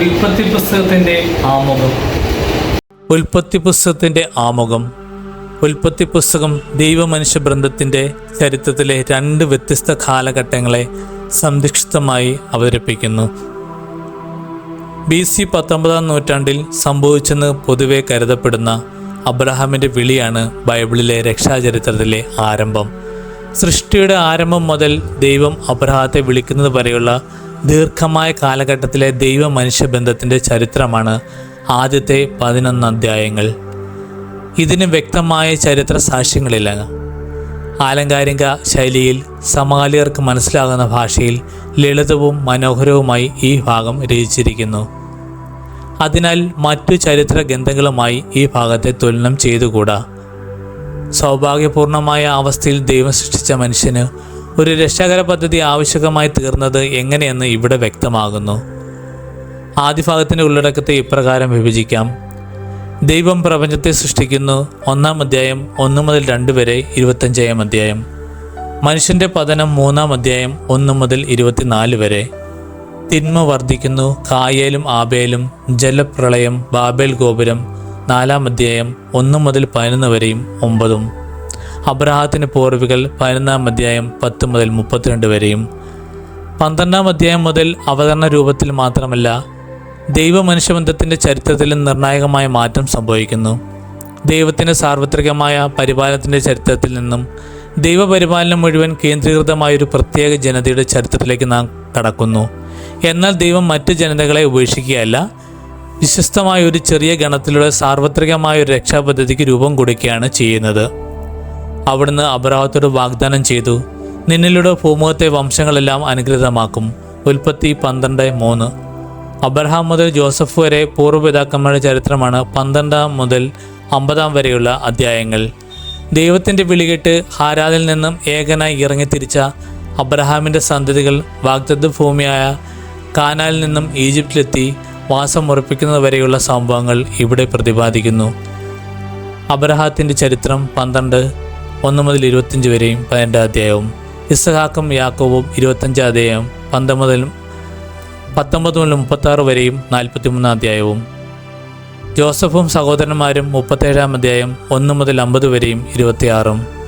ഉൽപ്പത്തി പുസ്തകത്തിന്റെ ആമുഖം. ഉൽപ്പത്തി പുസ്തകത്തിന്റെ ആമുഖം. ഉൽപ്പത്തി പുസ്തകം ദൈവമനുഷ്യ ബന്ധത്തിന്റെ ചരിത്രത്തിലെ രണ്ട് വ്യത്യസ്ത കാലഘട്ടങ്ങളെ സംരക്ഷിതമായി അവതരിപ്പിക്കുന്നു. ബി സി പത്തൊമ്പതാം നൂറ്റാണ്ടിൽ സംഭവിച്ചെന്ന് പൊതുവെ കരുതപ്പെടുന്ന അബ്രഹാമിന്റെ വിളിയാണ് ബൈബിളിലെ രക്ഷാചരിത്രത്തിലെ ആരംഭം. സൃഷ്ടിയുടെ ആരംഭം മുതൽ ദൈവം അബ്രഹാത്തെ വിളിക്കുന്നത് വരെയുള്ള ദീർഘമായ കാലഘട്ടത്തിലെ ദൈവ മനുഷ്യ ബന്ധത്തിന്റെ ചരിത്രമാണ് ആദ്യത്തെ പതിനൊന്ന് അധ്യായങ്ങൾ. ഇതിന് വ്യക്തമായ ചരിത്ര സാക്ഷ്യങ്ങളില്ല. ആലങ്കാരിക ശൈലിയിൽ സമകാലികർക്ക് മനസ്സിലാകുന്ന ഭാഷയിൽ ലളിതവും മനോഹരവുമായി ഈ ഭാഗം രചിച്ചിരിക്കുന്നു. അതിനാൽ മറ്റു ചരിത്ര ഗ്രന്ഥങ്ങളുമായി ഈ ഭാഗത്തെ തുലനം ചെയ്തുകൂടാ. സൗഭാഗ്യപൂർണമായ അവസ്ഥയിൽ ദൈവം സൃഷ്ടിച്ച മനുഷ്യന് ഒരു രക്ഷാകര പദ്ധതി ആവശ്യകമായി തീർന്നത് എങ്ങനെയെന്ന് ഇവിടെ വ്യക്തമാകുന്നു. ആദ്യ ഭാഗത്തിന്റെ ഉള്ളടക്കത്തെ ഇപ്രകാരം വിഭജിക്കാം. ദൈവം പ്രപഞ്ചത്തെ സൃഷ്ടിക്കുന്നു. ഒന്നാം അധ്യായം ഒന്ന് മുതൽ രണ്ട് വരെ ഇരുപത്തഞ്ചാം അധ്യായം. മനുഷ്യന്റെ പതനം മൂന്നാം അധ്യായം ഒന്ന് മുതൽ ഇരുപത്തിനാല് വരെ. തിന്മ വർദ്ധിക്കുന്നു. കായേലും ആബേലും ജലപ്രളയം ബാബേൽ ഗോപുരം നാലാം അധ്യായം ഒന്ന് മുതൽ പതിനൊന്ന് വരെയും ഒമ്പതും. അബ്രഹാത്തിന് പൂർവികൾ പതിനൊന്നാം അധ്യായം പത്ത് മുതൽ മുപ്പത്തിരണ്ട് വരെയും പന്ത്രണ്ടാം അധ്യായം മുതൽ അവതരണ രൂപത്തിൽ മാത്രമല്ല ദൈവ മനുഷ്യബന്ധത്തിന്റെ ചരിത്രത്തിൽ നിർണായകമായ മാറ്റം സംഭവിക്കുന്നു. ദൈവത്തിന്റെ സാർവത്രികമായ പരിപാലനത്തിന്റെ ചരിത്രത്തിൽ നിന്നും ദൈവപരിപാലനം മുഴുവൻ കേന്ദ്രീകൃതമായ ഒരു പ്രത്യേക ജനതയുടെ ചരിത്രത്തിലേക്ക് നാം കടക്കുന്നു. എന്നാൽ ദൈവം മറ്റ് ജനതകളെ ഉപേക്ഷിക്കുകയല്ല വിശ്വസ്തമായ ഒരു ചെറിയ ഗണത്തിലൂടെ സാർവത്രികമായ ഒരു രക്ഷാപദ്ധതിക്ക് രൂപം കൊടുക്കുകയാണ് ചെയ്യുന്നത്. അവിടുന്ന് അബ്രാഹത്തോട് വാഗ്ദാനം ചെയ്തു നിന്നിലൂടെ ഭൂമുഖത്തെ വംശങ്ങളെല്ലാം അനുഗ്രഹമാക്കും. ഉൽപ്പത്തി പന്ത്രണ്ട് മൂന്ന്. അബ്രഹാം മുതൽ ജോസഫ് വരെ പൂർവപിതാക്കന്മാരുടെ ചരിത്രമാണ് പന്ത്രണ്ടാം മുതൽ അമ്പതാം വരെയുള്ള അധ്യായങ്ങൾ. ദൈവത്തിന്റെ വിളികെട്ട് ഹാരാദിൽ നിന്നും ഏകനായി ഇറങ്ങിത്തിരിച്ച അബ്രഹാമിന്റെ സന്തതികൾ വാഗ്ദത്ത ഭൂമിയായ കാനാലിൽ നിന്നും ഈജിപ്തിലെത്തി വാസം ഉറപ്പിക്കുന്നതുവരെയുള്ള സംഭവങ്ങൾ ഇവിടെ പ്രതിപാദിക്കുന്നു. അബ്രഹാത്തിന്റെ ചരിത്രം പന്ത്രണ്ട് ഒന്ന് മുതൽ ഇരുപത്തിയഞ്ച് വരെയും പതിനെട്ടാം അധ്യായവും. ഇസഹാക്കും യാക്കോവും ഇരുപത്തഞ്ചാം അധ്യായം പന്ത്രണ്ട് മുതൽ പത്തൊമ്പത് മുതൽ മുപ്പത്താറ് വരെയും നാൽപ്പത്തിമൂന്നാം അധ്യായവും. ജോസഫും സഹോദരന്മാരും മുപ്പത്തേഴാം അധ്യായം ഒന്ന് മുതൽ അമ്പത് വരെയും ഇരുപത്തിയാറും.